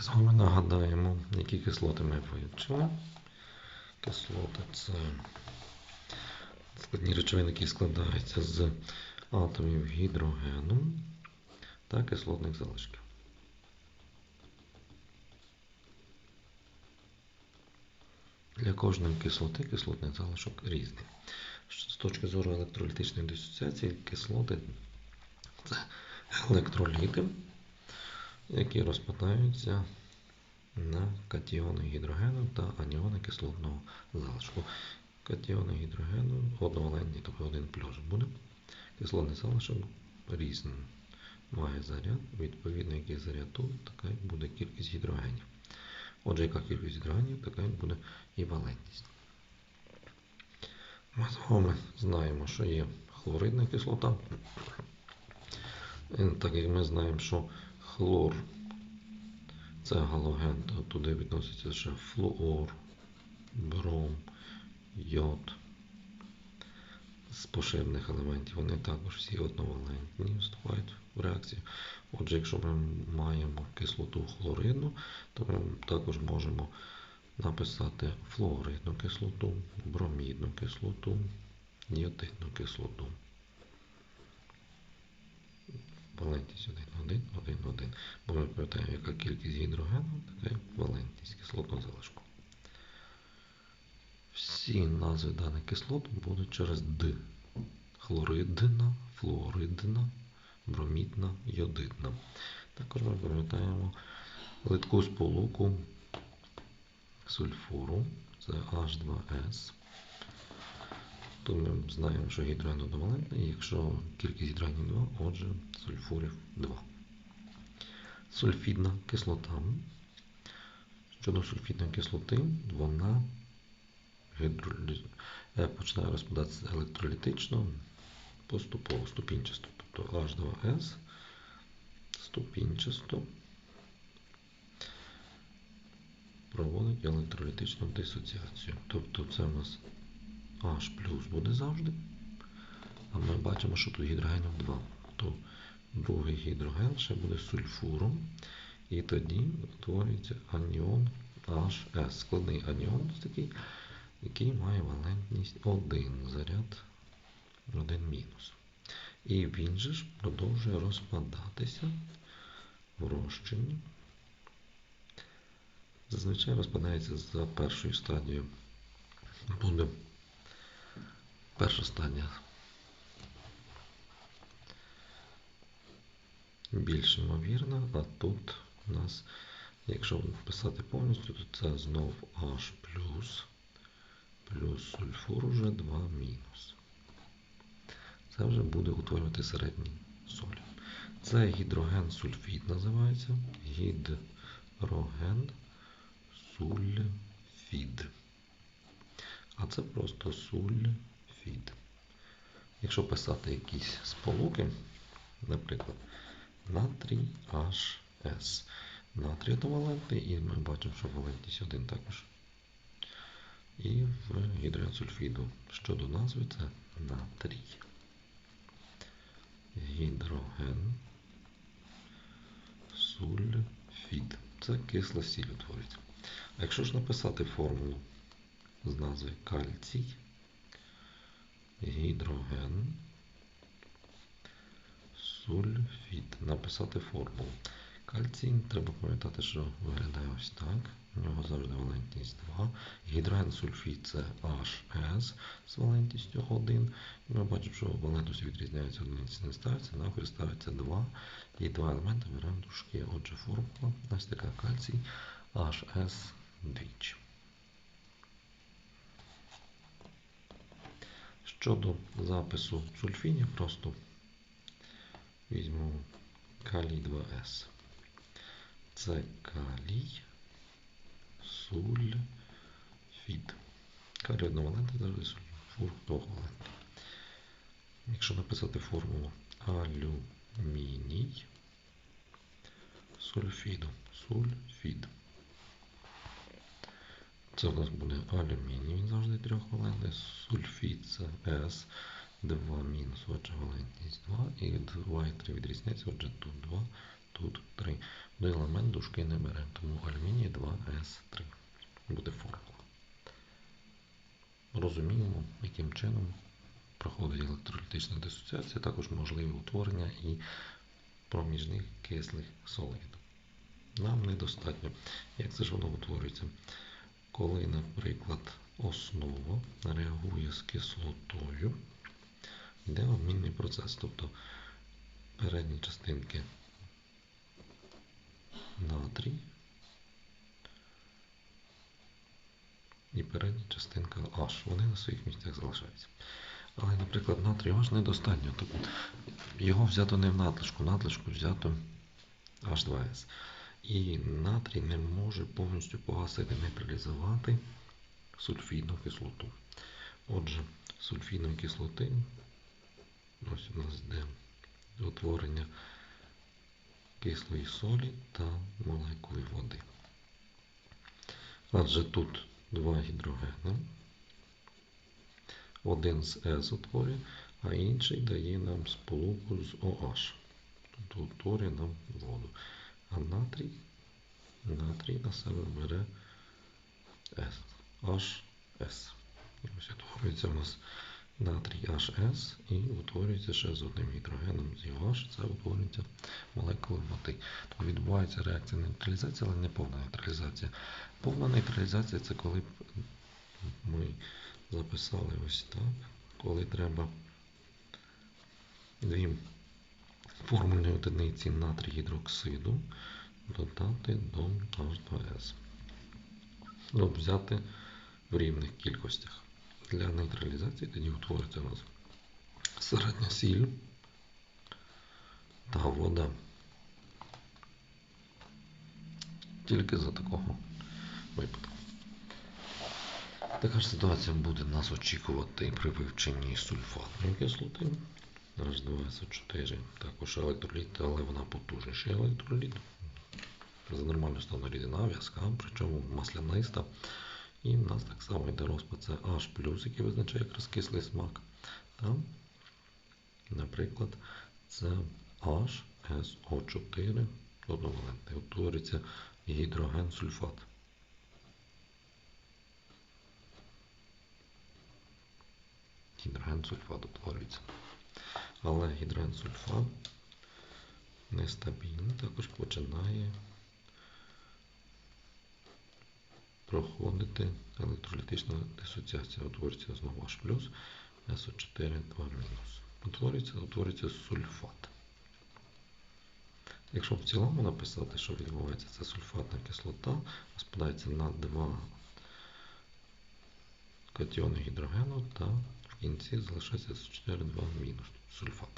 З вами нагадаємо, які кислоти ми вивчили. Кислоти це складні речовини, які складаються з атомів гідрогену та кислотних залишків. Для кожної кислоти кислотний залишок різний. З точки зору електролітичної дисоціації, кислоти це електроліти, які розпадаються на катіони гідрогену та аніони кислотного залишку. Катіони гідрогену одновалентні, тобто один плюс буде. Кислотний залишок різний. Має заряд, відповідно, який заряд тут, така буде кількість гідрогенів. Отже, яка кількість гідроганів, така буде і валентність. Ми з вами знаємо, що є хлоридна кислота. Так як ми знаємо, що хлор це галоген, то туди відноситься ще флуор, бром, йод з поширних елементів. Вони також всі одновалентні вступають в реакцію. Отже, якщо ми маємо кислоту хлоридну, то ми також можемо написати флуоридну кислоту, бромідну кислоту, йодидну кислоту. Валентність 1, 1, 1, 1. Бо ми пам'ятаємо, яка кількість гідрогену, така валентність кислотного залишку. Всі назви даних кислот будуть через Д. Хлоридна, флуоридна, бромідна, йодидна. Також ми пам'ятаємо литку сполуку сульфуру, це H2S. То ми знаємо, що гідроген одновалентний, якщо кількість гідрогенів 2, отже сульфурів 2. Сульфідна кислота. Щодо сульфідної кислоти, вона починає розпадатися електролітично поступово ступінчасто. Тобто H2S ступінчасто проводить електролітичну дисоціацію. Тобто це у нас H плюс буде завжди. А ми бачимо, що тут гідрогенів 2. То другий гідроген ще буде сульфуром. І тоді утворюється аніон HS. Складний аніон такий, який має валентність 1 заряд 1 мінус. І він же ж продовжує розпадатися в розчині. Зазвичай розпадається за першою стадією. Буде перша стадія більш ймовірна, а тут у нас, якщо писати повністю, то це знов H плюс, плюс сульфур уже 2 мінус. Це вже буде утворювати середній солі. Це гідроген сульфід називається. Гідроген сульфід. А це просто сульфід. Якщо писати якісь сполуки, наприклад, натрій HS. Натрій одновалентний, і ми бачимо, що валентність 1 також. І в гідрегенсульфіду. Щодо назви, це натрій. Гідроген сульфід. Це кисла сіль утворюється. А якщо ж написати формулу з назви кальцій, гідроген, сульфід. Написати формулу. Кальцій треба пам'ятати, що виглядає ось так. У нього завжди валентність 2. Гідроген сульфід це HS з валентністю 1. І ми бачимо, що валентності відрізняються одиниці не ставиться, навпаки ставиться 2. І два елементи беремо дужки. Отже, формула ось така кальцій HS двічі. Щодо запису сульфінів, просто візьмемо калій 2С. Це калій сульфід. Калій одновалентний, завжди сульфур. Якщо написати формулу алюміній сульфіду, сульфід. Це у нас буде алюміній, він завжди трьохвалентний, сульфід це С, 2 мінус, отже, валентність 2, і 2 і 3 відрізняється, отже, тут 2, тут 3. Один елемент дужки не бере, тому алюміній 2С3 буде формула. Розуміємо, яким чином проходить електролітична дисоціація, також можливе утворення і проміжних кислих солей. Нам недостатньо. Як це ж воно утворюється? Коли, наприклад, основа реагує з кислотою, йде обмінний процес. Тобто передні частинки натрій і передня частинка H. Вони на своїх місцях залишаються. Але, наприклад, натрій H недостатньо. Тобто його взято не в надлишку, надлишку взято H2S. І натрій не може повністю погасити, нейтралізувати сульфідну кислоту. Отже, сульфідної кислоти, ось у нас йде утворення кислої солі та молекули води. Адже тут два гідрогени. Один з С утворює, а інший дає нам сполуку з OH. Тобто утворює нам воду. А натрій, натрій на себе бере S, HS. І ось утворюється у нас натрій HS і утворюється ще з одним гідрогеном з OH, це утворюється молекула води. Тобто відбувається реакція нейтралізації, але не повна нейтралізація. Повна нейтралізація це коли ми записали ось так, коли треба дві формульні одиниці натрій гідроксиду додати до H2S. Ну, взяти в рівних кількостях. Для нейтралізації тоді утвориться у нас середня сіль та вода. Тільки за такого випадку. Така ж ситуація буде нас очікувати при вивченні сульфатної кислоти. H2SO4 також електроліт, але вона потужніший електроліт. За нормальну стану рідина, в'язка, причому масляниста. І в нас так само йде розпад це H+, який визначає якраз кислий смак. Та, наприклад, це HSO4 одновалентний. Утворюється гідроген сульфат. Гідроген сульфат утворюється. Але гідрогенсульфат нестабільний, також починає проходити електролітична дисоціація. Утворюється знову H+, SO4, 2 мінус. Утворюється, утворюється сульфат. Якщо в цілому написати, що відбувається, це сульфатна кислота, розпадається на два катіони гідрогену та в кінці залишається SO4, 2 мінус сульфат.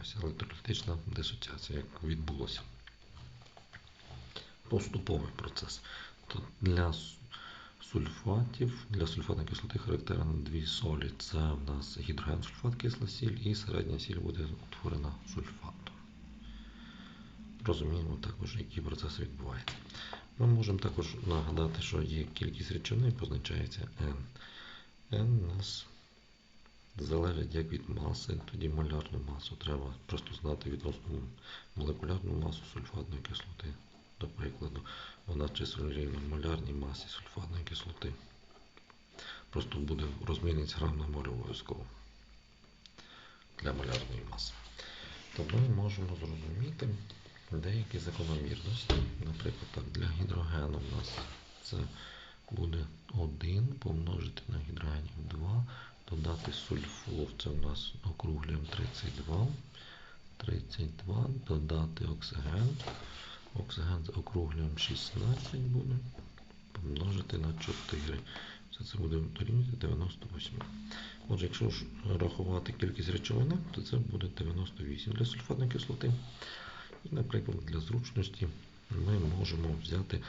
Ось електролітична дисоціація, як відбулося. Поступовий процес. То для сульфатів, для сульфатної кислоти характерно дві солі. Це в нас гідроген сульфат, кисла сіль, і середня сіль буде утворена сульфатом. Розуміємо також, які процеси відбуваються. Ми можемо також нагадати, що є кількість речовин, позначається N. У нас залежить як від маси, тоді малярну масу. Треба просто знати відносно молекулярну масу сульфатної кислоти. До прикладу, вона рівна малярній масі сульфатної кислоти. Просто буде розмінець грам на моль обов'язково для малярної маси. То ми можемо зрозуміти деякі закономірності. Наприклад, так, для гідрогену у нас це буде 1 помножити на гідрогенів 2, додати сульфур, це у нас округлюємо 32. 32, додати оксиген. Оксиген округлюємо 16 буде. Помножити на 4. Все це буде дорівнювати 98. Отже, якщо ж рахувати кількість речовини, то це буде 98 для сульфатної кислоти. І, наприклад, для зручності ми можемо взяти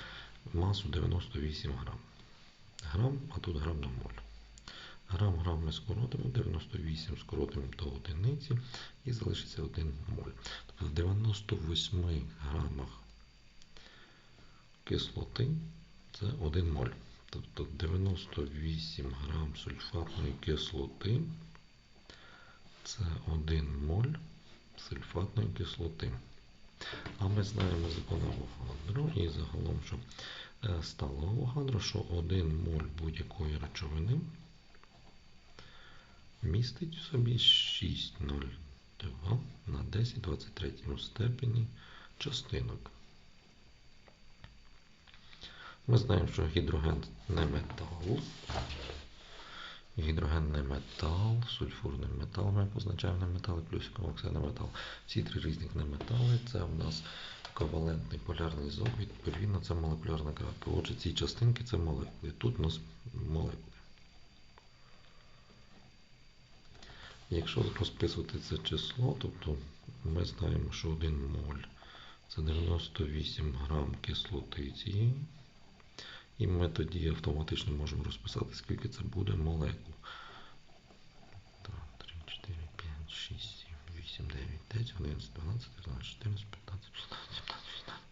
масу 98 грам. Грам, а тут грам на моль. Грам грам ми скоротимо, 98 скоротимо до одиниці і залишиться 1 моль. Тобто в 98 грамах кислоти це 1 моль. Тобто 98 грам сульфатної кислоти це 1 моль сульфатної кислоти. А ми знаємо закон Авогадро і загалом, що е, стало Авогадро, що 1 моль будь-якої речовини містить в собі 6,02 на 10 23 степені частинок. Ми знаємо, що гідроген не метал. Гідроген не метал, сульфурний метал ми позначаємо на метали, плюсиком оксид на метал. Всі три різних неметали це в нас ковалентний полярний зв'язок, відповідно, це молекулярна крапка. Отже, ці частинки це молекули. Тут у нас молекули. Якщо розписувати це число, тобто ми знаємо, що 1 моль це 98 грам кислоти цієї. І ми тоді автоматично можемо розписати, скільки це буде молекул. 2, 3, 4, 5, 6, 7, 8, 9, 10, 11, 12, 13, 14, 15, 16,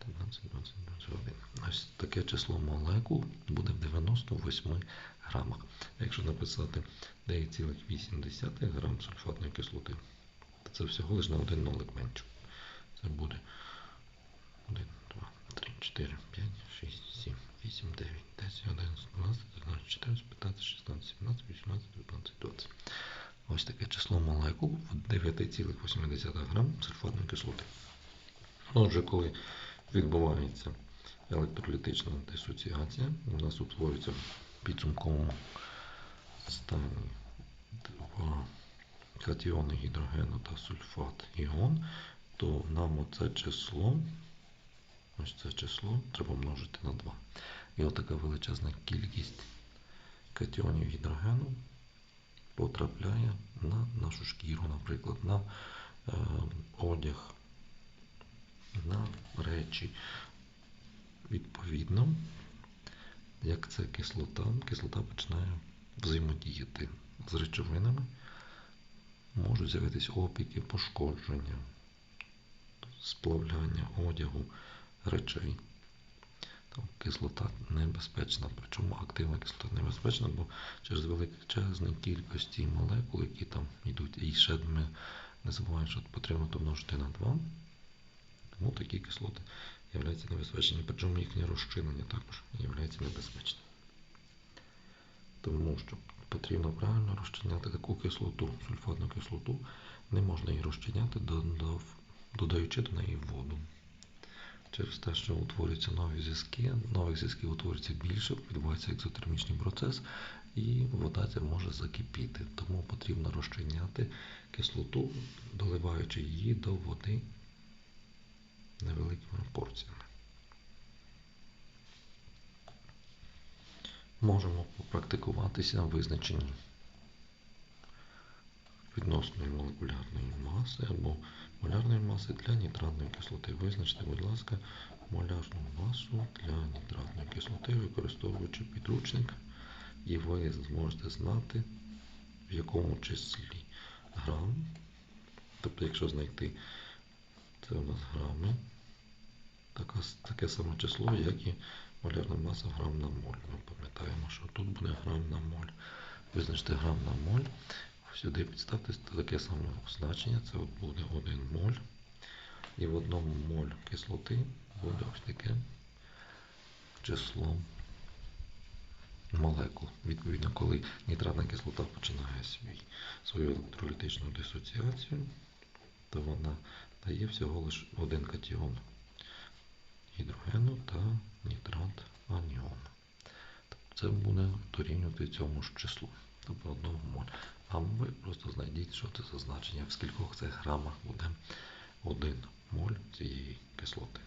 17, 18, 19, 20, 21. Ось таке число молекул буде в 98 грамах. Якщо написати 9,8 грам сульфатної кислоти, то це всього лише на один нолик менше. Це буде 1, 2, 3, 4, 5, 6, 7, 8, 9, 10, 11, 12, 13, 14, 15, 16, 17, 18, 19, 20. Ось таке число молекул в 9,8 грам сульфатної кислоти. Отже, коли відбувається електролітична дисоціація, у нас утворюється в підсумковому стані два катіони гідрогену та сульфат іон, то нам оце число, ось це число треба множити на 2. І отака величезна кількість катіонів гідрогену потрапляє на нашу шкіру, наприклад, на е, одяг, на речі. Відповідно, як це кислота, кислота починає взаємодіяти з речовинами, можуть з'явитися опіки, пошкодження, сплавляння одягу речей. Там кислота небезпечна, причому активна кислота небезпечна, бо через величезні кількості молекул, які там йдуть, і ще ми не забуваємо, що потрібно домножити на 2. Тому такі кислоти являються небезпечними, причому їхнє розчинення також є небезпечним. Тому що потрібно правильно розчиняти таку кислоту, сульфатну кислоту, не можна її розчиняти, додаючи до неї воду. Через те, що утворюються нові зв'язки, нових зв'язків утворюється більше, відбувається екзотермічний процес, і вода ця може закипіти. Тому потрібно розчиняти кислоту, доливаючи її до води невеликими порціями. Можемо попрактикуватися на визначенні відносної молекулярної маси або молярної маси для нітратної кислоти. Визначте, будь ласка, молярну масу для нітратної кислоти, використовуючи підручник, і ви зможете знати, в якому числі грам. Тобто, якщо знайти це у нас грами, така, таке саме число, як і молярна маса грам на моль. Ми пам'ятаємо, що тут буде грам на моль. Визначте грам на моль. Сюди підставте таке саме значення, це буде 1 моль. І в одному моль кислоти буде ось таке число молекул. Відповідно, коли нітратна кислота починає свій, свою електролітичну дисоціацію, то вона дає всього лише один катіон гідрогену та нітрат аніону. Тобто це буде дорівнювати цьому ж числу, тобто одного моль. А ви просто знайдіть, що це за значення, в скількох цих грамах буде 1 моль цієї кислоти.